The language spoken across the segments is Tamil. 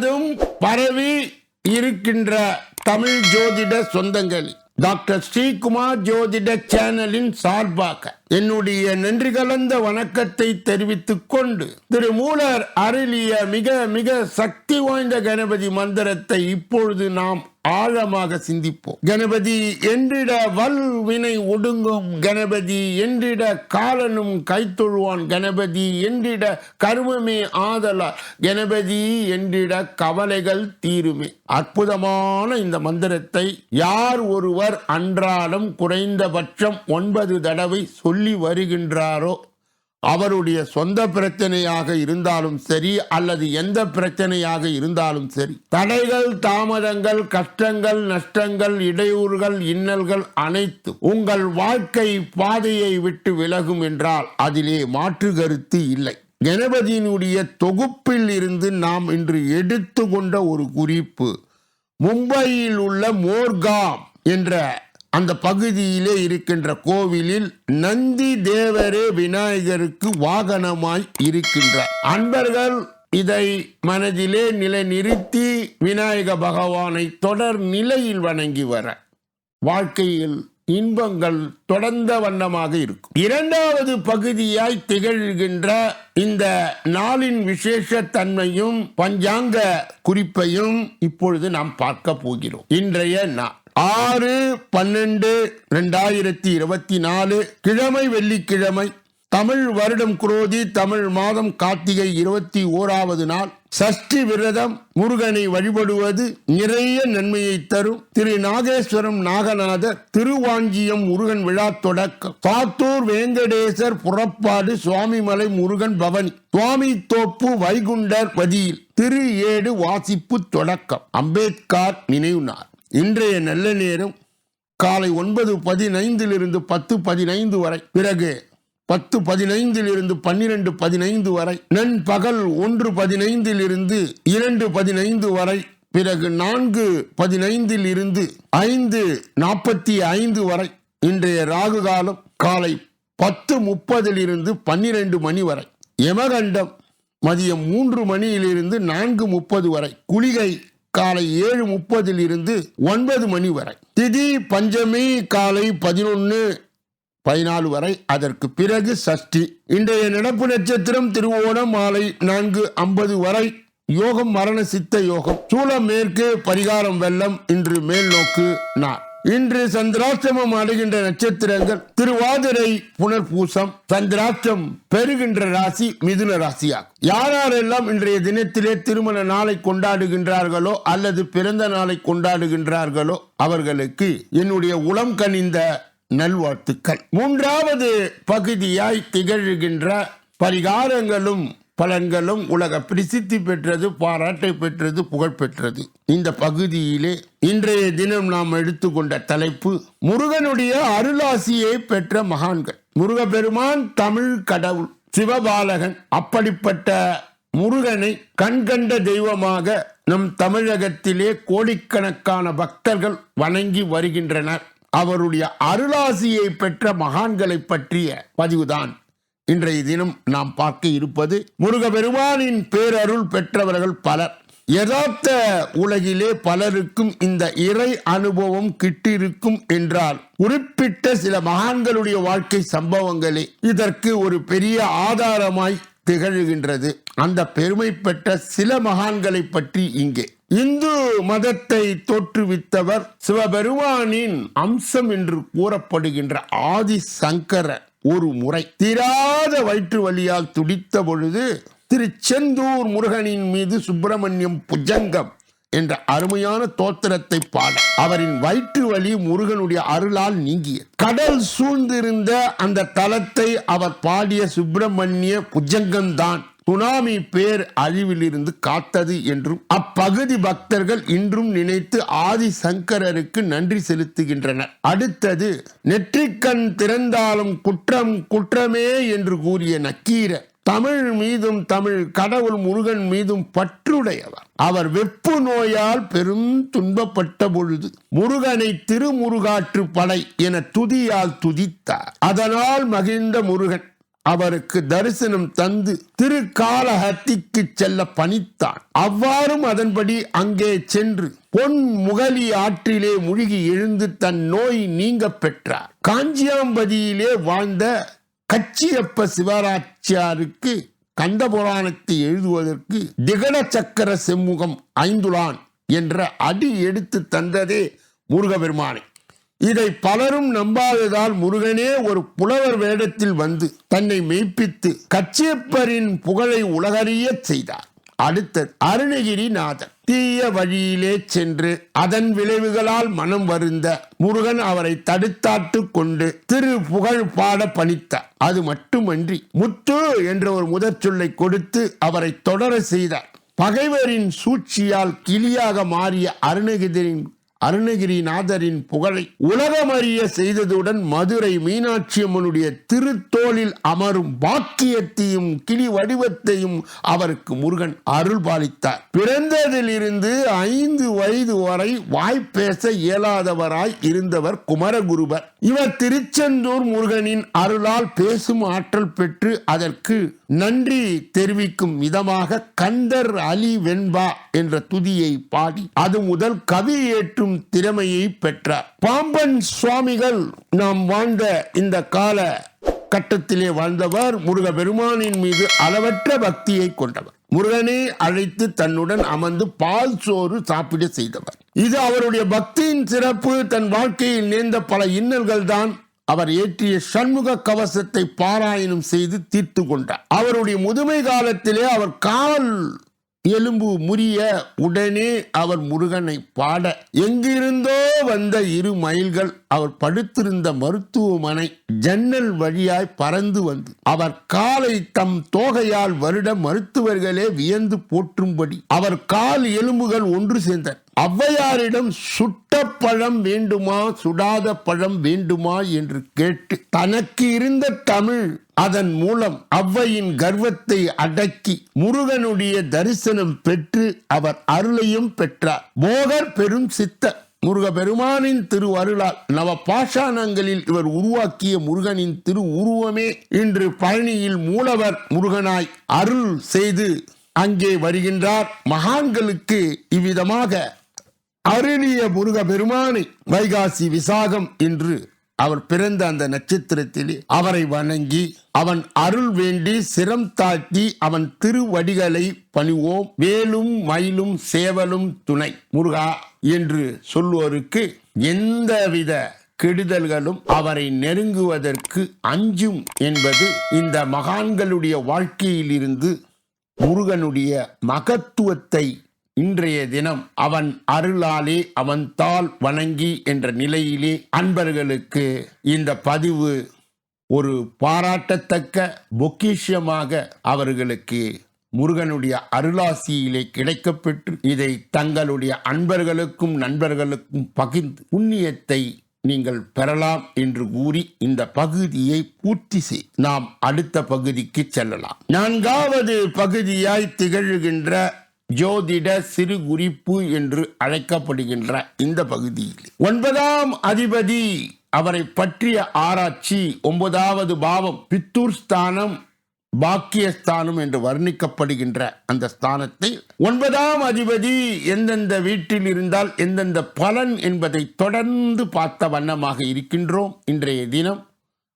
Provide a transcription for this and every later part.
முழுவதும் பரவி இருக்கின்ற தமிழ் ஜோதிட சொந்தங்கள். டாக்டர் ஸ்ரீகுமார் ஜோதிட சேனலின் சார்பாக என்னுடைய நன்றி கலந்த வணக்கத்தை தெரிவித்துக் கொண்டு திரு மூலர் அருளிய மிக மிக சக்தி வாய்ந்த கணபதி மந்திரத்தை இப்பொழுது நாம் ஆழமாக சிந்திப்போம். கணபதி என்றிட வல்வினை ஒடுங்கும். கணபதி என்றிட காலனும் கைத்தொழுவான். கணபதி என்றிட கருமமே ஆதலா கணபதி என்றிட கவலைகள் தீருமே. அற்புதமான இந்த மந்திரத்தை யார் ஒருவர் அன்றாடம் குறைந்தபட்சம் ஒன்பது தடவை சொல்லி வருகின்றாரோ அவருடைய சொந்த பிரச்சனையாக இருந்தாலும் சரி அல்லது எந்த பிரச்சனையாக இருந்தாலும் சரி தடைகள் தாமதங்கள் கஷ்டங்கள் நஷ்டங்கள் இடையூறுகள் இன்னல்கள் அனைத்து உங்கள் வாழ்க்கை பாதையை விட்டு விலகும் என்றால் அதிலே மாற்று கருத்து இல்லை. கணபதியினுடைய தொகுப்பில் இருந்து நாம் இன்று எடுத்துக்கொண்ட ஒரு குறிப்பு மும்பையில் உள்ள மோர்காம் என்ற அந்த பகுதியிலே இருக்கின்ற கோவிலில் நந்தி தேவரே விநாயகருக்கு வாகனமாய் இருக்கின்றார். அன்பர்கள் இதை மனதிலே நிலைநிறுத்தி விநாயக பகவானை தொடர் நிலையில் வணங்கி வர. வாழ்க்கையில் இன்பங்கள் தொடர்ந்த வண்ணமாக இருக்கும். இரண்டாவது பகுதியாய் திகழ்கின்ற இந்த நாளின் விசேஷ தன்மையும் பஞ்சாங்க குறிப்பையும் இப்பொழுது நாம் பார்க்க போகிறோம். இன்றைய நாள். ஆறு பன்னெண்டு ரெண்டாயிரத்தி இருபத்தி நாலு கிழமை வெள்ளிக்கிழமை தமிழ் வருடம் குரோதி தமிழ் மாதம் கார்த்திகை இருபத்தி ஓராவது நாள். சஷ்டி விரதம் முருகனை வழிபடுவது நிறைய நன்மையை தரும். திரு நாகேஸ்வரம் நாகநாதர் திருவாஞ்சியம் முருகன் விழா தொடக்கம். சாத்தூர் வேங்கடேசர் புறப்பாடு சுவாமிமலை முருகன் பவனி. சுவாமி தோப்பு வைகுண்டர் பதியில். திரு ஏடு வாசிப்பு தொடக்கம். அம்பேத்கர் நினைவு நாள். இன்றைய நல்ல நேரம் காலை ஒன்பது பதினைந்திலிருந்து பத்து பதினைந்து வரை. பிறகு பத்து பதினைந்தில் இருந்து பன்னிரண்டு பதினைந்து வரை. நண்பகல் ஒன்று பதினைந்தில் இருந்து இரண்டு பதினைந்து வரை. பிறகு நான்கு பதினைந்தில் இருந்து ஐந்து நாற்பத்தி ஐந்து வரை. இன்றைய ராகு காலம் காலை பத்து முப்பதில் இருந்து பன்னிரண்டு மணி வரை. யமகண்டம் மதியம் மூன்று மணியிலிருந்து நான்கு முப்பது வரை. குளிகை காலை ஏழு முப்பதில் இருந்து ஒன்பது மணி வரை. திதி பஞ்சமி காலை பதினொன்று பதினாலு வரை. அதற்கு பிறகு சஷ்டி. இன்றைய நடப்பு நட்சத்திரம் திருவோணம் மாலை நான்கு ஐம்பது வரை. யோகம் மரண சித்த யோகம். சூளம் மேற்கு பரிகாரம் வெள்ளம் இன்று மேல் நோக்கு நாள். இன்று சந்திராஷ்டமம் அடைகின்ற நட்சத்திரங்கள் திருவாதிரை புனர்பூசம் சந்திராஷ்டம் பெறுகின்ற ராசி மிதுன ராசியாகும். யாரெல்லாம் இன்றைய தினத்திலே திருமண நாளை கொண்டாடுகின்றார்களோ அல்லது பிறந்த நாளை கொண்டாடுகின்றார்களோ அவர்களுக்கு என்னுடைய உளம் கனிந்த நல்வாழ்த்துக்கள். மூன்றாவது பகுதியாய் திகழ்கின்ற பரிகாரங்களும் பலன்களும் உலக பிரசித்தி பெற்றது பாராட்டை பெற்றது புகழ் பெற்றது. இந்த பகுதியிலே இன்றைய தினம் நாம் எடுத்துக்கொண்ட தலைப்பு முருகனுடைய அருளாசியை பெற்ற மகான்கள். முருகப்பெருமான் தமிழ் கடவுள் சிவபாலகன். அப்படிப்பட்ட முருகனை கண்கண்ட தெய்வமாக நம் தமிழகத்திலே கோடிக்கணக்கான பக்தர்கள் வணங்கி வருகின்றனர். அவருடைய அருளாசியை பெற்ற மகான்களை பற்றிய பதிவுதான். இன்றைய தினம் நாம் பார்க்க இருப்பது முருகபெருமானின் பேரருள் பெற்றவர்கள் பலர். யதார்த்த உலகிலே பலருக்கும் இந்த இறை அனுபவம் கிட்டிருக்கும் என்றால் குறிப்பிட்ட சில மகான்களுடைய வாழ்க்கை சம்பவங்களே இதற்கு ஒரு பெரிய ஆதாரமாய் திகழ்கின்றது. அந்த பெருமை பெற்ற சில மகான்களை பற்றி இங்கே. இந்து மதத்தை தோற்றுவித்தவர் சிவபெருமானின் அம்சம் என்று கூறப்படுகின்ற ஆதி சங்கரர் ஒரு முறை தீராத வயிற்று வலியால் துடித்த பொழுது திருச்செந்தூர் முருகனின் மீது சுப்பிரமணியம் புஜங்கம் என்ற அருமையான தோத்திரத்தை பாட அவரின் வயிற்று வலி முருகனுடைய அருளால் நீங்கிய கடல் சூழ்ந்திருந்த அந்த தலத்தை அவர் பாடிய சுப்பிரமணிய புஜங்கம்தான். சுனாமி பேர் அழிவிலிருந்து காத்தது என்றும் அப்பகுதி பக்தர்கள் இன்றும் நினைத்து ஆதி சங்கரருக்கு நன்றி செலுத்துகின்றனர். அடுத்தது நெற்றிக்கண் திறந்தாலும் குற்றம் குற்றமே என்று கூறிய நக்கீரர் தமிழ் மீதும் தமிழ் கடவுள் முருகன் மீதும் பற்றுடையவர். அவர் வெப்பு நோயால் பெரும் துன்பப்பட்ட பொழுது முருகனை திருமுருகாற்று படை என துதியால் துதித்தார். அதனால் மகிழ்ந்த முருகன் அவருக்கு தரிசனம் தந்து திருக்காலஹத்திக்கு செல்ல பணித்தான். அவ்வாறும் அதன்படி அங்கே சென்று பொன் முகலி ஆற்றிலே முழுகி எழுந்து தன் நோய் நீங்க பெற்றார். காஞ்சியாம்பதியிலே வாழ்ந்த கச்சியப்ப சிவராச்சியாருக்கு கந்த புராணத்தை எழுதுவதற்கு திகட சக்கர செம்முகம் ஐந்துலான் என்ற அடி எடுத்து தந்ததே முருகபெருமானை இதை பலரும் நம்பாததால் முருகனே ஒரு புலவர் வேடத்தில் வந்து தன்னை மெய்ப்பித்து கச்சியப்பரின் புகழை உலகறியச் செய்தார். அடுத்தது அருணகிரிநாதர். தீய வழியிலே சென்று அதன் விளைவுகளால் மனம் வருந்த முருகன் அவரை தடுத்தாட்டு கொண்டு திரு புகழ் பாட பணித்தார். அது மட்டுமன்றி முத்து என்ற ஒரு முதற் சொல்லை கொடுத்து அவரை தொடர செய்தார். பகைவரின் சூழ்ச்சியால் கிளியாக மாறிய அருணகிரியின் அருணகிரிநாதரின் புகழை உலகமறிய செய்ததுடன் மதுரை மீனாட்சி அம்மனுடைய திருத்தோளில் அமரும் பாக்கியத்தையும் கிளி வடிவத்தையும் அவருக்கு முருகன் அருள் பாலித்தார் பிறந்ததிலிருந்து ஐந்து வயது வரை வாய்ப்பேச இயலாதவராய் இருந்தவர் குமரகுருபர். இவர் திருச்செந்தூர் முருகனின் அருளால் பேசும் ஆற்றல் பெற்று அதற்கு நன்றி தெரிவிக்கும் விதமாக கந்தர் அலி வெண்பா என்ற துதியை பாடி அது முதல் கவி ஏற்றும் திறமையை பெற்றார் பாம்பன் சுவாமிகள் நாம் வாழ்ந்த இந்த கால கட்டத்திலே வாழ்ந்தவர் முருக பெருமானின் மீது அளவற்ற பக்தியை கொண்டவர். முருகனை அழைத்து தன்னுடன் அமர்ந்து பால் சோறு சாப்பிட செய்தவர். இது அவருடைய பக்தியின் சிறப்பு. தன் வாழ்க்கையில் நேர்ந்த பல இன்னல்கள் தான் அவர் ஏற்றிய சண்முக கவசத்தை பாராயணம் செய்து தீர்த்து கொண்டார். அவருடைய முதுமை காலத்திலே அவர் கால் எலும்பு முறிய உடனே அவர் முருகனை பாட எங்கிருந்தோ வந்த இரு மயில்கள் அவர் படுத்திருந்த மருத்துவமனை ஜன்னல் வழியாய் பறந்து வந்து அவர் காலை தம் தோகையால் வருட மருத்துவர்களே வியந்து போற்றும்படி அவர் கால் எலும்புகள் ஒன்று சேர்ந்தன. ஔவையாரிடம் சுட்ட பழம் வேண்டுமா சுடாத பழம் வேண்டுமா என்று கேட்டு தனக்கு இருந்த தமிழ் அதன் மூலம் ஔவையின் கர்வத்தை அடக்கி முருகனுடைய தரிசனம் பெற்று அவர் அருளையும் பெற்றார். போகர் பெரும் சித்த முருக பெருமானின் திரு அருளால் நவ பாஷாணங்களில் இவர் உருவாக்கிய முருகனின் திரு உருவமே. இன்று பழனியில் மூலவர் முருகனாய் அருள் செய்து அங்கே வருகின்றார். மகான்களுக்கு இவ்விதமாக அருளிய முருக பெருமானை வைகாசி விசாகம் என்று அவர் பிறந்த அந்த நட்சத்திரத்திலே அவரை வணங்கி அவன் அருள் வேண்டி சிரம் தாழ்த்தி அவன் திருவடிகளை பணிவோம். வேலும் மயிலும் சேவலும் துணை. முருகா என்று சொல்லுவோருக்கு எந்தவித கெடுதல்களும் அவரை நெருங்குவதற்கு அஞ்சும் என்பது இந்த மகான்களுடைய வாழ்க்கையிலிருந்து முருகனுடைய மகத்துவத்தை இன்றைய தினம் அவன் அருளாலே அவன் தாள் வணங்கி என்ற நிலையிலே அன்பர்களுக்கு இந்த பதிவு ஒரு பாராட்டத்தக்க பொக்கிஷமாக அவர்களுக்கு முருகனுடைய அருளாசியிலே கிடைக்கப்பெற்று இதை தங்களுடைய அன்பர்களுக்கும் நண்பர்களுக்கும் பகிர்ந்து புண்ணியத்தை நீங்கள் பெறலாம் என்று கூறி இந்த பகுதியை பூர்த்தி செய். நாம் அடுத்த பகுதிக்கு செல்லலாம். நான்காவது பகுதியாய் திகழ்கின்ற ஜோதிட சிறு குறிப்பு என்று அழைக்கப்படுகின்ற இந்த பகுதியில். ஒன்பதாம் அதிபதி அவரை பற்றிய ஆராய்ச்சி ஒன்பதாவது பாவம் பித்தூர் ஸ்தானம் பாக்கியஸ்தானம் என்று வர்ணிக்கப்படுகின்ற அந்த ஸ்தானத்தை ஒன்பதாம் அதிபதி எந்தெந்த வீட்டில் இருந்தால் எந்தெந்த பலன் என்பதை தொடர்ந்து பார்த்த வண்ணமாக இருக்கின்றோம். இன்றைய தினம்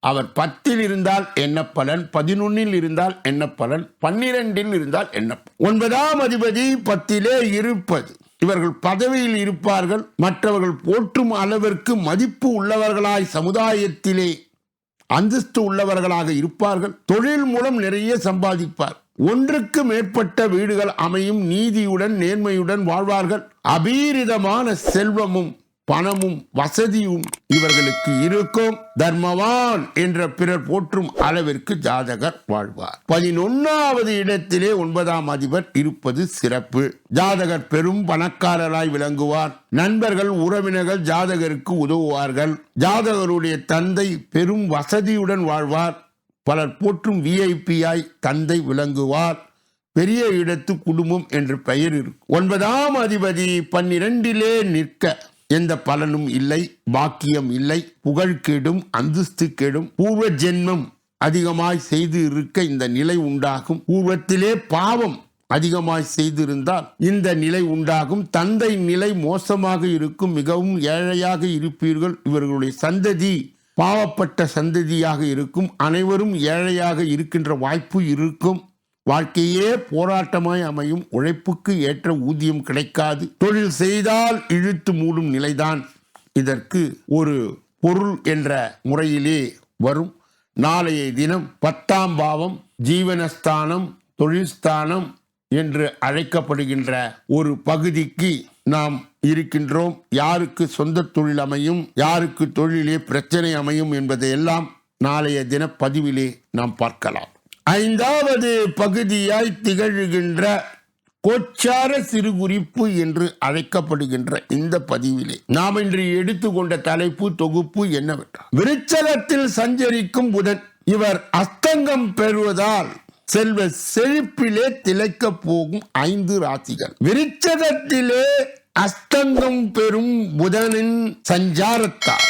அவர் பத்தில் இருந்தால் என்ன பலன்? பதினொன்னில் இருந்தால் என்ன பலன்? பன்னிரெண்டில் இருந்தால் என்ன ஒன்பதாம் அதிபதி பத்திலே இருப்பது. இவர்கள் பதவியில் இருப்பார்கள். மற்றவர்கள் போற்றும் அளவிற்கு மதிப்பு உள்ளவர்களாய் சமுதாயத்திலே அந்தஸ்து உள்ளவர்களாக இருப்பார்கள். தொழில் மூலம் நிறைய சம்பாதிப்பார். ஒன்றுக்கு மேற்பட்ட வீடுகள் அமையும் நீதியுடன் நேர்மையுடன் வாழ்வார்கள். அபீரிதமான செல்வமும் பணமும் வசதியும் இவர்களுக்கு இருக்கும். தர்மவான் என்ற பிறர் போற்றும் அளவிற்கு ஜாதகர் வாழ்வார். பதினொன்னாவது இடத்திலே ஒன்பதாம் அதிபர் இருப்பது சிறப்பு. ஜாதகர் பெரும் பணக்காரராய் விளங்குவார். நண்பர்கள் உறவினர்கள் ஜாதகருக்கு உதவுவார்கள். ஜாதகருடைய தந்தை பெரும் வசதியுடன் வாழ்வார். பலர் போற்றும் விஐபியாய் தந்தை விளங்குவார். பெரிய இடத்து குடும்பம் என்று பெயர் இருக்கும். ஒன்பதாம் அதிபதி பன்னிரண்டிலே நிற்க எந்த பலனும் இல்லை பாக்கியம் இல்லை. புகழ் கெடும் அந்தஸ்து கெடும். பூர்வ ஜென்மம் அதிகமாய் செய்து இருக்க இந்த நிலை உண்டாகும். பூர்வத்திலே பாவம் அதிகமாய் செய்திருந்தால் இந்த நிலை உண்டாகும். தந்தை நிலை மோசமாக இருக்கும் மிகவும் ஏழையாக இருப்பீர்கள். இவர்களுடைய சந்ததி பாவப்பட்ட சந்ததியாக இருக்கும். அனைவரும் ஏழையாக இருக்கின்ற வாய்ப்பு இருக்கும். வாழ்க்கையே போராட்டமாய் அமையும். உழைப்புக்கு ஏற்ற ஊதியம் கிடைக்காது. தொழில் செய்தால் இழுத்து மூடும் நிலைதான். இதற்கு ஒரு பொருள் என்ற முறையிலே வரும். நாளைய தினம் பத்தாம் பாவம் ஜீவனஸ்தானம் தொழில்ஸ்தானம் என்று அழைக்கப்படுகின்ற ஒரு பகுதிக்கு நாம் இருக்கின்றோம். யாருக்கு சொந்த தொழில் அமையும் யாருக்கு தொழிலே பிரச்சனை அமையும் என்பதையெல்லாம் நாளைய தின பதிவிலே நாம் பார்க்கலாம். ஐந்தாவது பகுதியாய் திகழ்கின்ற கோச்சார சிறுகுறிப்பு என்று அழைக்கப்படுகின்ற இந்த பதிவிலே நாம் இன்று எடுத்துக்கொண்ட தலைப்பு தொகுப்பு என்னவென்றால் விருச்சலத்தில் சஞ்சரிக்கும் புதன் இவர் அஸ்தங்கம் பெறுவதால் செல்வ செழிப்பிலே திளைக்க போகும் ஐந்து ராசிகள். விருச்சகத்திலே அஸ்தங்கம் பெறும் புதனின் சஞ்சாரத்தால்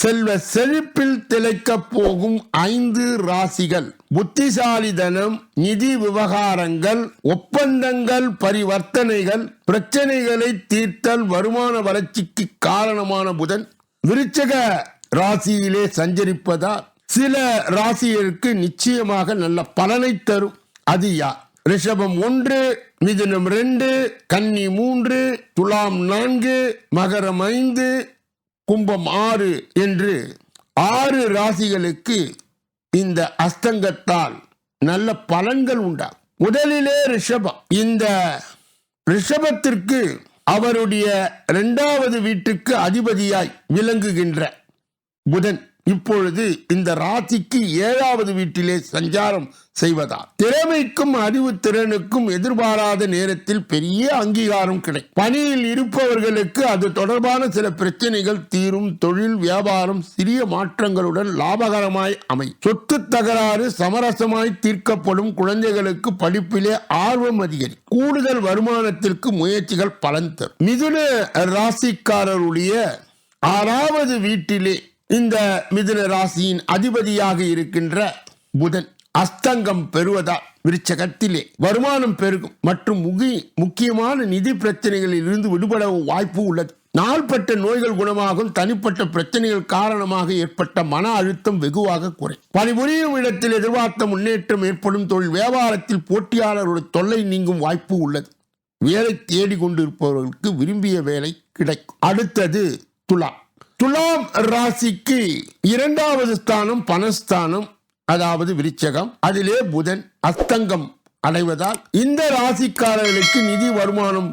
செல்வ செழிப்பில் திளைக்கப் போகும் ஐந்து ராசிகள். புத்திசாலிதனம் நிதி விவகாரங்கள் ஒப்பந்தங்கள் பரிவர்த்தனைகள் பிரச்சனைகளை தீர்த்தல் வருமான வளர்ச்சிக்கு காரணமான புதன். விருச்சக ராசியிலே சஞ்சரிப்பதால் சில ராசியருக்கு நிச்சயமாக நல்ல பலனை தரும். அது யார்? ரிஷபம் ஒன்று மிதுனம் ரெண்டு கன்னி மூன்று துலாம் நான்கு மகரம் ஐந்து கும்பம் ஆறு என்று ஆறு ராசிகளுக்கு இந்த அஸ்தங்கத்தால் நல்ல பலன்கள் உண்டா? முதலிலே ரிஷபம். இந்த ரிஷபத்திற்கு அவருடைய இரண்டாவது வீட்டுக்கு அதிபதியாய் விளங்குகின்ற புதன். இப்பொழுது இந்த ராசிக்கு ஏழாவது வீட்டிலே சஞ்சாரம் செய்வதால் திறமைக்கும் அறிவு திறனுக்கும் எதிர்பாராத நேரத்தில் பெரிய அங்கீகாரம் கிடைக்கும் பணியில் இருப்பவர்களுக்கு அது தொடர்பான சில பிரச்சனைகள் தீரும். தொழில் வியாபாரம் சிறிய மாற்றங்களுடன் லாபகரமாய் அமை சொத்து தகராறு சமரசமாய் தீர்க்கப்படும் குழந்தைகளுக்கு படிப்பிலே ஆர்வம் அதிகரிக்கும். கூடுதல் வருமானத்திற்கு முயற்சிகள் பலன் தரும். மிதுன ராசிக்காரருடைய ஆறாவது வீட்டிலே இந்த மிதுன ராசியின் அதிபதியாக இருக்கின்ற புதன் அஸ்தங்கம் பெறுவதால் விருச்சகத்திலே. வருமானம் பெருகும் மற்றும் முகி முக்கியமான நிதி பிரச்சனைகளில் இருந்து விடுபடவும் வாய்ப்பு உள்ளது. நாள்பட்ட நோய்கள் குணமாகும். தனிப்பட்ட பிரச்சனைகள் காரணமாக ஏற்பட்ட மன அழுத்தம் வெகுவாக குறை பணிபுரியும் இடத்தில் எதிர்பார்த்த முன்னேற்றம் ஏற்படும். தொழில் வியாபாரத்தில் போட்டியாளர்களுடைய தொல்லை நீங்கும் வாய்ப்பு உள்ளது. வேலை தேடிக் கொண்டிருப்பவர்களுக்கு விரும்பிய வேலை கிடைக்கும். அடுத்தது துலா துலாம் ராசிக்கு இரண்டாவது ஸ்தானம் பணஸ்தானம் அதாவது விருச்சகம். அதிலே புதன் அஸ்தங்கம் அடைவதால் இந்த ராசிக்காரர்களுக்கு நிதி வருமானம்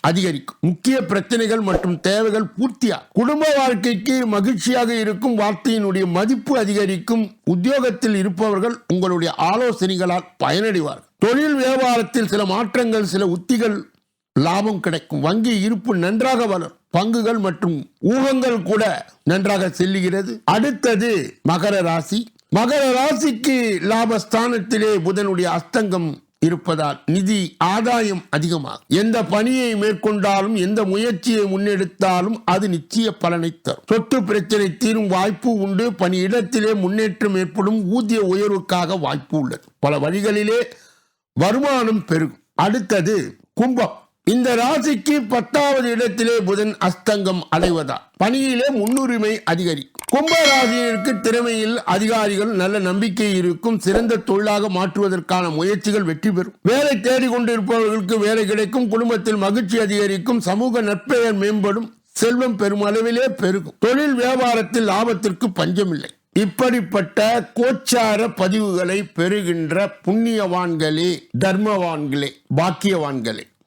அதிகரிக்கும். முக்கிய பிரச்சனைகள் மற்றும் தேவைகள் பூர்த்தியா குடும்ப வாழ்க்கைக்கு மகிழ்ச்சியாக இருக்கும் வார்த்தையினுடைய மதிப்பு அதிகரிக்கும். உத்தியோகத்தில் இருப்பவர்கள் உங்களுடைய ஆலோசனைகளால் பயனடைவார்கள். தொழில் வியாபாரத்தில் சில மாற்றங்கள் சில உத்திகள் லாபம் கிடைக்கும். வங்கி இருப்பு நன்றாக வளரும். பங்குகள் மற்றும் ஊகங்கள் கூட நன்றாக செல்லுகிறது. அடுத்தது மகர ராசி. மகர ராசிக்கு லாபஸ்தானத்திலே புதனுடைய அஸ்தங்கம் இருப்பதால் நிதி ஆதாயம் அதிகமாகும். எந்த பணியை மேற்கொண்டாலும் எந்த முயற்சியை முன்னெடுத்தாலும் அது நிச்சய பலனை தரும். சொத்து பிரச்சனை தீரும் வாய்ப்பு உண்டு. பணியிடத்திலே முன்னேற்றம் ஏற்படும். ஊதிய உயர்வுக்காக வாய்ப்பு உள்ளது. பல வழிகளிலே வருமானம் பெருகும். அடுத்தது கும்பம். இந்த ராசிக்கு பத்தாவது இடத்திலே புதன் அஸ்தங்கம் அடைவதா? பணியிலே முன்னுரிமை அதிகரிக்கும் கும்ப ராசியிற்கு திறமையில் அதிகாரிகள் நல்ல நம்பிக்கை இருக்கும் சிறந்த தொழிலாக மாற்றுவதற்கான முயற்சிகள் வெற்றி பெறும். வேலை தேடிக்கொண்டிருப்பவர்களுக்கு வேலை கிடைக்கும் குடும்பத்தில் மகிழ்ச்சி அதிகரிக்கும் சமூக நற்பெயர் மேம்படும் செல்வம் பெருமளவிலே பெருகும். தொழில் வியாபாரத்தில் லாபத்திற்கு பஞ்சமில்லை. இப்படிப்பட்ட கோச்சார பதிவுகளை பெறுகின்ற புண்ணியவான்களே தர்மவான்களே பாக்கியவான்களே.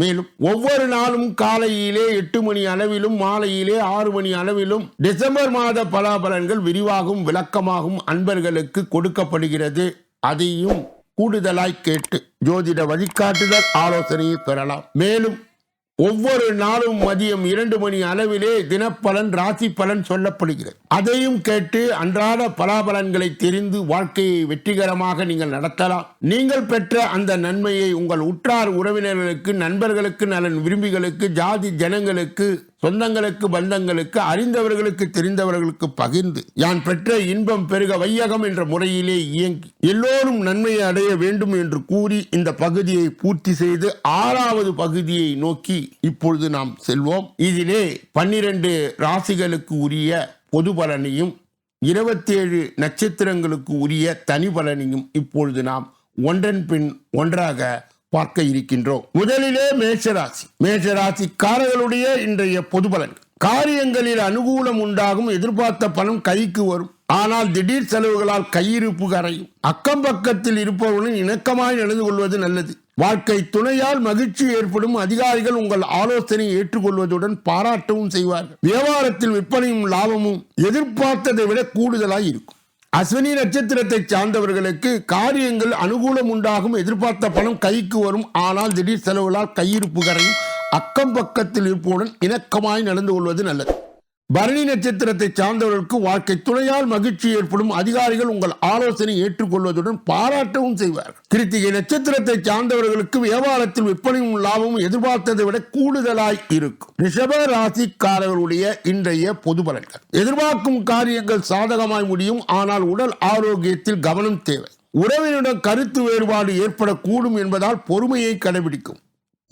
மேலும் ஒவ்வொரு நாளும் காலையிலே எட்டு மணி அளவிலும் மாலையிலே ஆறு மணி அளவிலும் டிசம்பர் மாத பலாபலன்கள் விரிவாகும் விளக்கமாகும் அன்பர்களுக்கு கொடுக்கப்படுகிறது. அதையும் கூடுதலாய் கேட்டு ஜோதிட வழிகாட்டுதல் ஆலோசனையை பெறலாம். மேலும் ஒவ்வொரு நாளும் மதியம் இரண்டு மணி அளவிலே தினப்பலன் ராசி பலன் சொல்லப்படுகிறது. அதையும் கேட்டு அன்றாட பலாபலன்களை தெரிந்து வாழ்க்கையை வெற்றிகரமாக நீங்கள் நடத்தலாம். நீங்கள் பெற்ற அந்த நன்மையை உங்கள் உற்றார் உறவினர்களுக்கு நண்பர்களுக்கு நலன் விரும்பிகளுக்கு ஜாதி ஜனங்களுக்கு சொந்தங்களுக்கு பந்தங்களுக்கு அறிந்தவர்களுக்கு தெரிந்தவர்களுக்கு பகிர்ந்து யான் பெற்ற இன்பம் பெருக வையகம் என்ற முறையிலே இயங்கி எல்லோரும் நன்மையை அடைய வேண்டும் என்று கூறி இந்த பகுதியை பூர்த்தி செய்து ஆறாவது பகுதியை நோக்கி இப்பொழுது நாம் செல்வோம். இதிலே பன்னிரண்டு ராசிகளுக்கு உரிய பொது பலனையும் இருபத்தேழு நட்சத்திரங்களுக்கு உரிய தனி பலனையும் இப்பொழுது நாம் ஒன்றன் பின் ஒன்றாக பார்க்க இருக்கின்றோம். முதலிலே மேஷராசி. மேஷராசிக்காரர்களுடைய இன்றைய பொது பலன். காரியங்களில் அனுகூலம் உண்டாகும் எதிர்பார்த்த பணம் கைக்கு வரும். ஆனால் திடீர் செலவுகளால் கையிருப்பு கரையும். அக்கம் பக்கத்தில் இருப்பவர்களுடன் இணக்கமாய் நடந்து கொள்வது நல்லது. வாழ்க்கை துணையால் மகிழ்ச்சி ஏற்படும் அதிகாரிகள் உங்கள் ஆலோசனை ஏற்றுக்கொள்வதுடன் பாராட்டவும் செய்வார்கள். வியாபாரத்தில் விற்பனையும் லாபமும் எதிர்பார்த்ததை விட கூடுதலாய் இருக்கும். அஸ்வினி நட்சத்திரத்தை சார்ந்தவர்களுக்கு காரியங்கள் அனுகூலம் உண்டாகும். எதிர்பார்த்த பணம் கைக்கு வரும். ஆனால் திடீர் செலவுகளால் கையிருப்பு கரையும் அக்கம் பக்கத்தில் இருப்பவுடன் இணக்கமாய் நடந்து கொள்வது நல்லது. பரணி நட்சத்திரத்தை சார்ந்தவர்களுக்கு வாழ்க்கை துணையால் மகிழ்ச்சி ஏற்படும் அதிகாரிகள் உங்கள் ஆலோசனை ஏற்றுக்கொள்வதுடன் பாராட்டவும் செய்வார் கிருத்திகை நட்சத்திரத்தை சார்ந்தவர்களுக்கு வியாபாரத்தில் விற்பனையும் லாபமும் எதிர்பார்த்ததை விட கூடுதலாய் இருக்கும். ரிஷப ராசிக்காரர்களுடைய இன்றைய பொது பலன்கள். எதிர்பார்க்கும் காரியங்கள் சாதகமாய் முடியும். ஆனால் உடல் ஆரோக்கியத்தில் கவனம் தேவை. உறவினுடன் கருத்து வேறுபாடு ஏற்படக்கூடும் என்பதால் பொறுமையை கடைபிடிக்கும்.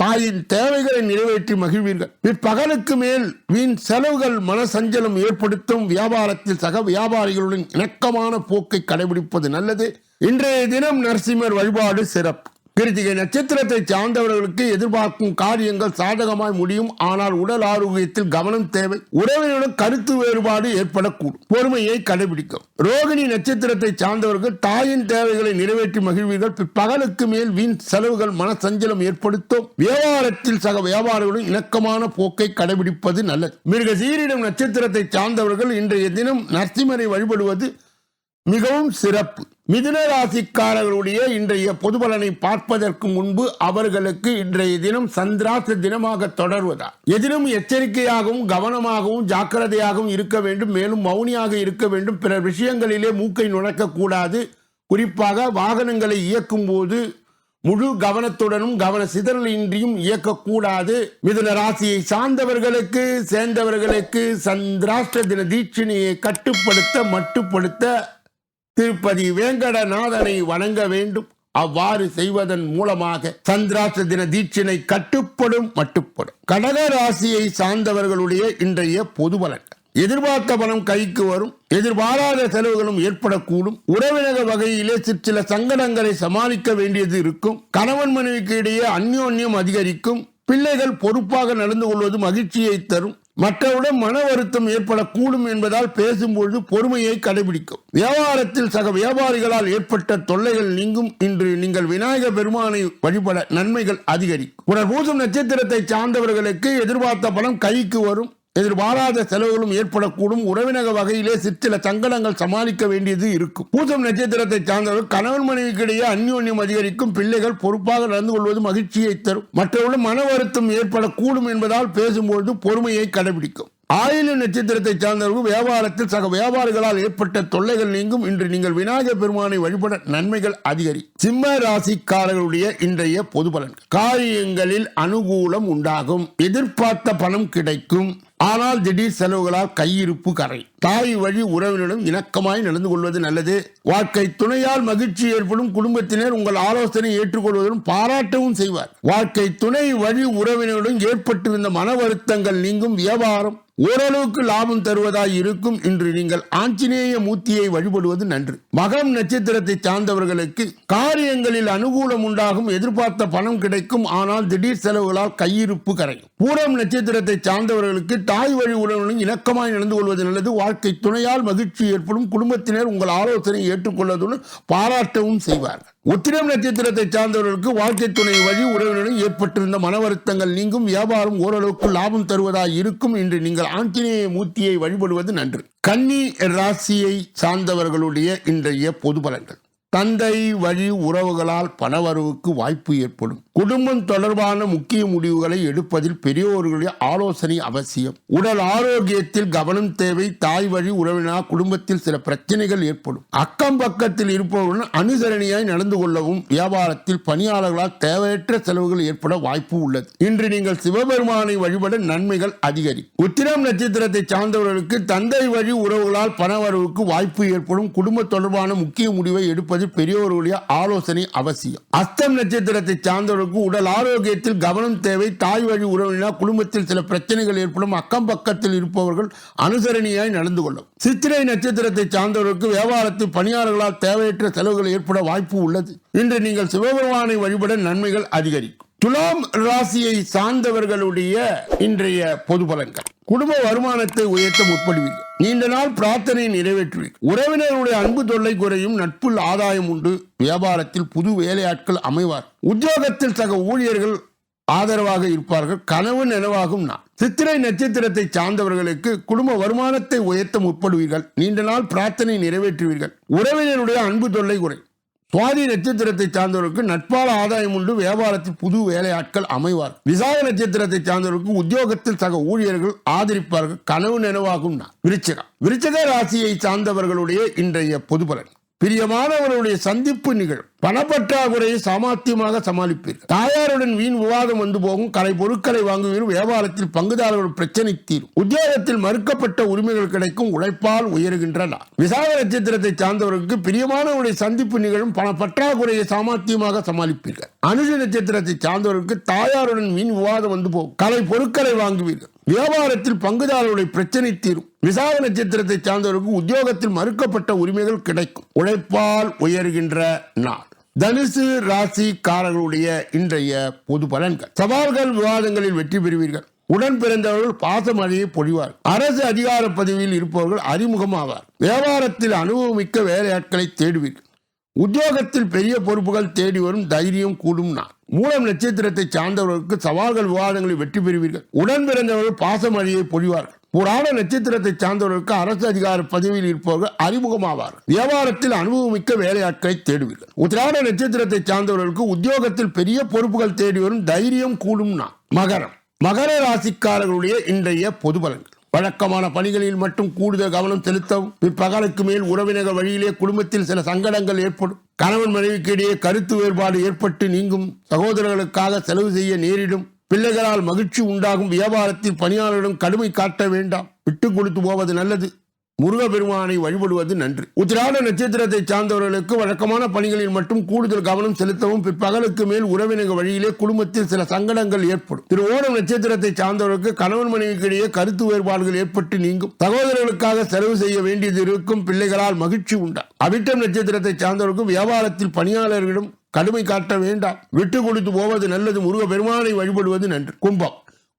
தாயின் தேவைகளை நிறைவேற்றி மகிழ்வீர்கள். பிற்பகலுக்கு மேல் வீண் செலவுகள் மனசஞ்சலம் ஏற்படுத்தும் வியாபாரத்தில் சக வியாபாரிகளுடன் இணக்கமான போக்கை கடைபிடிப்பது நல்லது. இன்றைய தினம் நரசிம்மர் வழிபாடு சிறப்பு. கிருத்திகை நட்சத்திரத்தை சார்ந்தவர்களுக்கு எதிர்பார்க்கும் காரியங்கள் சாதகமாய் முடியும். ஆனால் உடல் ஆரோக்கியத்தில் கவனம் தேவை. உறவினருடன் கருத்து வேறுபாடு ஏற்படக்கூடும். பொறுமையை கடைபிடிக்கும். ரோகிணி நட்சத்திரத்தை சார்ந்தவர்கள் தாயின் தேவைகளை நிறைவேற்றி மகிழ்வீர்கள். பகலுக்கு மேல் வீண் செலவுகள் மனசஞ்சலம் ஏற்படுத்தும். வியாபாரத்தில் சக வியாபாரிகளும் இணக்கமான போக்கை கடைபிடிப்பது நல்லது. மிருக சீரிடம் நட்சத்திரத்தை சார்ந்தவர்கள் இன்றைய தினம் நரசிம்மரை வழிபடுவது மிகவும் சிறப்பு. மிதுன ராசிக்காரர்களுடைய இன்றைய பொதுபலனை பார்ப்பதற்கு முன்பு அவர்களுக்கு இன்றைய தினம் சந்திராச தினமாக தொடர்வதா? எதிலும் எச்சரிக்கையாகவும் கவனமாகவும் ஜாக்கிரதையாகவும் இருக்க வேண்டும். மேலும் மௌனியாக இருக்க வேண்டும். பிறர் விஷயங்களிலே மூக்கை நுழைக்க கூடாது குறிப்பாக வாகனங்களை இயக்கும் போது முழு கவனத்துடனும் கவன சிதறலின்றியும் இயக்கக்கூடாது. மிதுன ராசியை சார்ந்தவர்களுக்கு சேர்ந்தவர்களுக்கு சந்திராஷ்ட தின தீட்சணியை கட்டுப்படுத்த மட்டுப்படுத்த திருப்பதி வேங்கடநாதனை வணங்க வேண்டும். அவ்வாறு செய்வதன் மூலமாக சந்திராச தின தீட்சினை கட்டுப்படும் மட்டுப்படும். கடக ராசியை சார்ந்தவர்களுடைய இன்றைய பொது பலன். எதிர்பார்த்த பணம் கைக்கு வரும். எதிர்பாராத செலவுகளும் ஏற்படக்கூடும். உறவினக வகையிலே சிற்சில சங்கடங்களை சமாளிக்க வேண்டியது இருக்கும். கணவன் மனைவிக்கு இடையே அந்யோன்யம் அதிகரிக்கும். பிள்ளைகள் பொறுப்பாக நடந்து கொள்வது மகிழ்ச்சியை தரும். மற்றவுடன் மன வருத்தம் ஏற்படக்கூடும் என்பதால் பேசும்பொழுது பொறுமையை கடைபிடிக்கும். வியாபாரத்தில் சக வியாபாரிகளால் ஏற்பட்ட தொல்லைகள் நீங்கும். இன்று நீங்கள் விநாயக பெருமானை வழிபட நன்மைகள் அதிகரிக்கும். புனர்பூசம் நட்சத்திரத்தை சார்ந்தவர்களுக்கு எதிர்பார்த்த பலம் கைக்கு வரும். எதிர்பாராத செலவுகளும் ஏற்படக்கூடும். உறவினக வகையிலே சிற்சில சங்கடங்கள் சமாளிக்க வேண்டியது இருக்கும். பூசம் நட்சத்திரத்தை சார்ந்தவர் கணவன் மனைவிக்கிடையே அந்யோன்யம் அதிகரிக்கும். பிள்ளைகள் பொறுப்பாக நடந்து கொள்வது மகிழ்ச்சியை தரும். மற்றவர்கள் மன வருத்தம் ஏற்படக்கூடும் என்பதால் பேசும்பொழுது பொறுமையை கடைபிடிக்கும். ஆயில நட்சத்திரத்தை சார்ந்தவர்கள் வியாபாரத்தில் சக வியாபாரிகளால் ஏற்பட்ட தொல்லைகள் நீங்கும். இன்று நீங்கள் விநாயகர் பெருமானை வழிபட நன்மைகள் அதிகரி சிம்ம ராசிக்காரர்களுடைய இன்றைய பொது பலன் காரியங்களில் அனுகூலம் உண்டாகும். எதிர்பார்த்த பணம் கிடைக்கும். ஆனால் திடீர் செலவுகளால் கையிருப்பு கரை. தாய் வழி உறவினரும் இணக்கமாய் நடந்து கொள்வது நல்லது. வாழ்க்கை துணையால் மகிழ்ச்சி ஏற்படும் குடும்பத்தினர் உங்கள் ஆலோசனை ஏற்றுக்கொள்வதுடன் பாராட்டவும் செய்வார். வாழ்க்கை துணை வழி உறவினருடன் ஏற்பட்டிருந்த மன வருத்தங்கள் நீங்கும் வியாபாரம் ஓரளவுக்கு லாபம் தருவதாய் இருக்கும். இன்று நீங்கள் ஆஞ்சநேய மூர்த்தியை வழிபடுவது நன்று. மகம் நட்சத்திரத்தை சார்ந்தவர்களுக்கு காரியங்களில் அனுகூலம் உண்டாகும் எதிர்பார்த்த பணம் கிடைக்கும். ஆனால் திடீர் செலவுகளால் கையிருப்பு கரையும். பூரம் நட்சத்திரத்தை சார்ந்தவர்களுக்கு தாய் வழி உறவுடன் இணக்கமாய் நடந்து கொள்வது நல்லது. வாழ்க்கை துணையால் மகிழ்ச்சி ஏற்படும். குடும்பத்தினர் உங்கள் ஆலோசனை ஏற்றுக்கொள்வதுடன் பாராட்டவும் செய்வார்கள். உத்திரம் நட்சத்திரத்தை சார்ந்தவர்களுக்கு வாழ்க்கை துணை வழி உறவினரும் ஏற்பட்டிருந்த மன வருத்தங்கள் நீங்கும். வியாபாரம் ஓரளவுக்கு லாபம் தருவதாய் இருக்கும். என்று நீங்கள் ஆஞ்சநேய மூர்த்தியை வழிபடுவது நன்று. கன்னி ராசியை சார்ந்தவர்களுடைய இன்றைய பொது பலன்கள். தந்தை வழி உறவுகளால் பணவரவுக்கு வாய்ப்பு ஏற்படும். குடும்பம் தொடர்பான முக்கிய முடிவுகளை எடுப்பதில் பெரியோர்களுடைய ஆலோசனை அவசியம். உடல் ஆரோக்கியத்தில் கவனம் தேவை. தாய் வழி உறவினால் குடும்பத்தில் சில பிரச்சனைகள் ஏற்படும். அக்கம் பக்கத்தில் இருப்பவர்களுடன் அனுசரணையாய் நடந்து கொள்ளவும் வியாபாரத்தில் பணியாளர்களால் தேவையற்ற செலவுகள் ஏற்பட வாய்ப்பு உள்ளது. இன்று நீங்கள் சிவபெருமானை வழிபட நன்மைகள் அதிகரிக்கும். உத்திரம் நட்சத்திரத்தை சார்ந்தவர்களுக்கு தந்தை வழி உறவுகளால் பணவரவுக்கு வாய்ப்பு ஏற்படும். குடும்ப தொடர்பான முக்கிய முடிவை எடுப்பதில் பெரியோர்களுடைய ஆலோசனை அவசியம். அஸ்தம் நட்சத்திரத்தை அவர்களுக்கு உடல் ஆரோக்கியத்தில் கவனம் தேவை தாய் வழி உறவினால் குடும்பத்தில் சில பிரச்சனைகள் ஏற்படும் அக்கம் பக்கத்தில் இருப்பவர்கள் அனுசரணியாய் நடந்து கொள்ளும் சித்திரை நட்சத்திரத்தை சார்ந்தவர்களுக்கு வியாபாரத்தில் பணியாளர்களால் தேவையற்ற செலவுகள் ஏற்பட வாய்ப்பு உள்ளது. இன்று நீங்கள் சிவபெருமானை வழிபட நன்மைகள் அதிகரிக்கும். துலாம் ராசியை சார்ந்தவர்களுடைய இன்றைய பொது பலன்கள். குடும்ப வருமானத்தை உயர்த்த முற்படுவீர்கள். நீண்ட நாள் பிரார்த்தனை நிறைவேற்றுவீர்கள். உறவினருடைய அன்பு தொல்லை குறையும் நட்புள் ஆதாயம் உண்டு. வியாபாரத்தில் புது வேலையாட்கள் அமைவார். உத்தியோகத்தில் சக ஊழியர்கள் ஆதரவாக இருப்பார்கள். கனவு நினைவாகும் நான் சித்திரை நட்சத்திரத்தை சார்ந்தவர்களுக்கு குடும்ப வருமானத்தை உயர்த்த முற்படுவீர்கள். நீண்ட நாள் பிரார்த்தனை நிறைவேற்றுவீர்கள். உறவினருடைய அன்பு தொல்லை குறை சுவாதி நட்சத்திரத்தை சார்ந்தவருக்கு நட்பால ஆதாயம் உண்டு. வியாபாரத்தில் புது வேலையாட்கள் அமைவார் விசாக நட்சத்திரத்தை சார்ந்தவருக்கு உத்தியோகத்தில் சக ஊழியர்கள் ஆதரிப்பார்கள். கனவு நினைவாகும் விருச்சகம் விருச்சக. ராசியை சார்ந்தவர்களுடைய இன்றைய பொது பலன் பிரியமானவர்களுடைய சந்திப்பு நிகழும். பணப்பற்றாக்குறையை சாமர்த்தியமாக சமாளிப்பீர்கள். தாயாருடன் வீண் விவாதம் வந்து போகும். கலை பொருட்களை வாங்குவீர்கள் வியாபாரத்தில் பங்குதாரர்கள் பிரச்சனை தீரும். உத்தியோகத்தில் மறுக்கப்பட்ட உரிமைகள் கிடைக்கும். உழைப்பால் உயர்கின்றன. விசாக நட்சத்திரத்தை சார்ந்தவர்களுக்கு பிரியமானவருடைய சந்திப்பு நிகழும். பண பற்றாக்குறையை சாமர்த்தியமாக சமாளிப்பீர்கள். அனுஷ நட்சத்திரத்தை சார்ந்தவர்களுக்கு தாயாருடன் வீண் விவாதம் வந்து போகும். கலை பொருட்களை வாங்குவீர்கள். வியாபாரத்தில் பங்குதாரருடைய பிரச்சனை தீரும். விசாக நட்சத்திரத்தை சார்ந்தவர்களுக்கு உத்தியோகத்தில் மறுக்கப்பட்ட உரிமைகள் கிடைக்கும். உழைப்பால் உயர்கின்ற நாள் தனுசு ராசிக்காரர்களுடைய இன்றைய பொது பலன்கள். சவால்கள் விவாதங்களில் வெற்றி பெறுவீர்கள். உடன் பிறந்தவர்கள் பாசமழையை பொழிவார். அரசு அதிகார பதவியில் இருப்பவர்கள் அறிமுகமாவார். வியாபாரத்தில் அனுபவமிக்க வேலையாட்களை தேடுவீர்கள். உத்தியோகத்தில் பெரிய பொறுப்புகள் தேடி வரும் தைரியம் கூடும் நான் மூலம் நட்சத்திரத்தை சார்ந்தவர்களுக்கு சவால்கள் விவாதங்களில் வெற்றி பெறுவீர்கள். உடன் பிறந்தவர்கள் பாசமழியை பொழிவார்கள். புராண நட்சத்திரத்தை சார்ந்தவர்களுக்கு அரசு அதிகார பதவியில் இருப்பவர்கள் அறிமுகமாவார் வியாபாரத்தில் அனுபவமிக்க வேலையாட்களை தேடுவீர்கள். உத்திராட நட்சத்திரத்தை சார்ந்தவர்களுக்கு உத்தியோகத்தில் பெரிய பொறுப்புகள் தேடி வரும் தைரியம் கூடும் நான் மகரம். மகர ராசிக்காரர்களுடைய இன்றைய பொது பலன்கள். வழக்கமான பணிகளில் மட்டும் கூடுதல் கவனம் செலுத்தவும் பிற்பகலுக்கு மேல் உறவினர்கள் வழியிலே குடும்பத்தில் சில சங்கடங்கள் ஏற்படும். கணவன் மனைவிக்கு இடையே கருத்து வேறுபாடு ஏற்பட்டு நீங்கும். சகோதரர்களுக்காக செலவு செய்ய நேரிடும். பிள்ளைகளால் மகிழ்ச்சி உண்டாகும் வியாபாரத்தில் பணியாளரிடம் கடுமை காட்ட வேண்டாம். விட்டு கொடுத்து போவது நல்லது. முருகப்பெருமானை வழிபடுவது நன்று. உத்திராட நட்சத்திரத்தை சார்ந்தவர்களுக்கு வழக்கமான பணிகளில் மட்டும் கூடுதல் கவனம் செலுத்தவும் பிற்பகலுக்கு மேல் உறவினர்கள் வழியிலே குடும்பத்தில் சில சங்கடங்கள் ஏற்படும். திரு ஓணம் நட்சத்திரத்தை சார்ந்தவர்களுக்கு கணவன் மனைவிக்கு இடையே கருத்து வேறுபாடுகள் ஏற்பட்டு நீங்கும். சகோதரர்களுக்காக செலவு செய்ய வேண்டியது இருக்கும். பிள்ளைகளால் மகிழ்ச்சி உண்டா அவிட்டம் நட்சத்திரத்தை சார்ந்தவர்களுக்கு வியாபாரத்தில் பணியாளர்களிடம் கடுமை காட்ட வேண்டாம். விட்டு கொடுத்து போவது நல்லது. முருக பெருமானை வழிபடுவது நன்று. கும்பம்.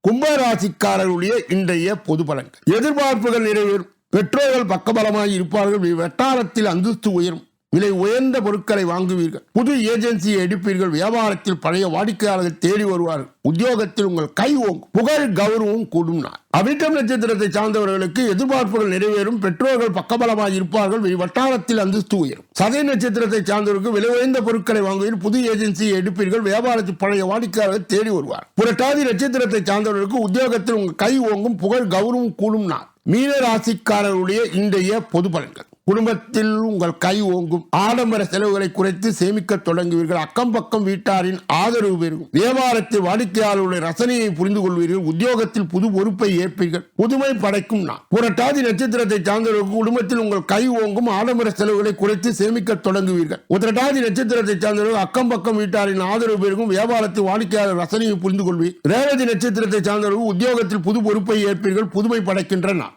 கும்பராசிக்காரர்களுடைய இன்றைய பொது பலன்கள் எதிர்பார்ப்புகள் நிறைவேறும். பெற்றோர்கள் பக்கபலமாய் இருப்பார்கள். வெட்டாரத்தில் அந்தஸ்து உயரும். விலை உயர்ந்த பொருட்களை வாங்குவீர்கள். புது ஏஜென்சியை எடுப்பீர்கள். வியாபாரத்தில் பழைய வாடிக்கையாளர்கள் தேடி வருவார்கள். உத்தியோகத்தில் உங்கள் கை ஓங்கும். புகழ் கௌரவம் கூடும் நாள். அவிட்டம் நட்சத்திரத்தை சார்ந்தவர்களுக்கு எதிர்பார்ப்புகள் நிறைவேறும். பெற்றோர்கள் பக்கபலமாய் இருப்பார்கள். வட்டாரத்தில் அந்தஸ்து உயரும். சதை நட்சத்திரத்தை சார்ந்தவர்களுக்கு விலை உயர்ந்த பொருட்களை வாங்குவீர்கள். புது ஏஜென்சியை எடுப்பீர்கள். வியாபாரத்தில் பழைய வாடிக்கையாளர்கள் தேடி வருவார் புரட்டாதி நட்சத்திரத்தை சார்ந்தவர்களுக்கு உத்தியோகத்தில் உங்கள் கை ஓங்கும். புகழ் கௌரவம் கூடும் நாள். மீன ராசிக்காரருடைய இன்றைய பொது பலன்கள். குடும்பத்தில் உங்கள் கை ஓங்கும் ஆடம்பர செலவுகளை குறைத்து சேமிக்க தொடங்குவீர்கள். அக்கம் பக்கம் வீட்டாரின் ஆதரவு பெருகும். வியாபாரத்தில் வாடிக்கையாளர்களுடைய ரசனையை புரிந்து கொள்வீர்கள். உத்தியோகத்தில் புது பொறுப்பை ஏற்பீர்கள். புதுமை படைக்கும் நான் புரட்டாதி நட்சத்திரத்தை சார்ந்தவர்களுக்கு குடும்பத்தில் உங்கள் கை ஓங்கும் ஆடம்பர செலவுகளை குறைத்து சேமிக்க தொடங்குவீர்கள். உத்திரட்டாதி நட்சத்திரத்தை சார்ந்தவர்கள் அக்கம் பக்கம் வீட்டாரின் ஆதரவு பெருகும். வியாபாரத்தில் வாடிக்கையாளர் ரசனையை புரிந்து கொள்வீர். ரேவதி நட்சத்திரத்தை சார்ந்தவர்கள் உத்தியோகத்தில் புது பொறுப்பை ஏற்பீர்கள். புதுமை படைக்கின்ற நான்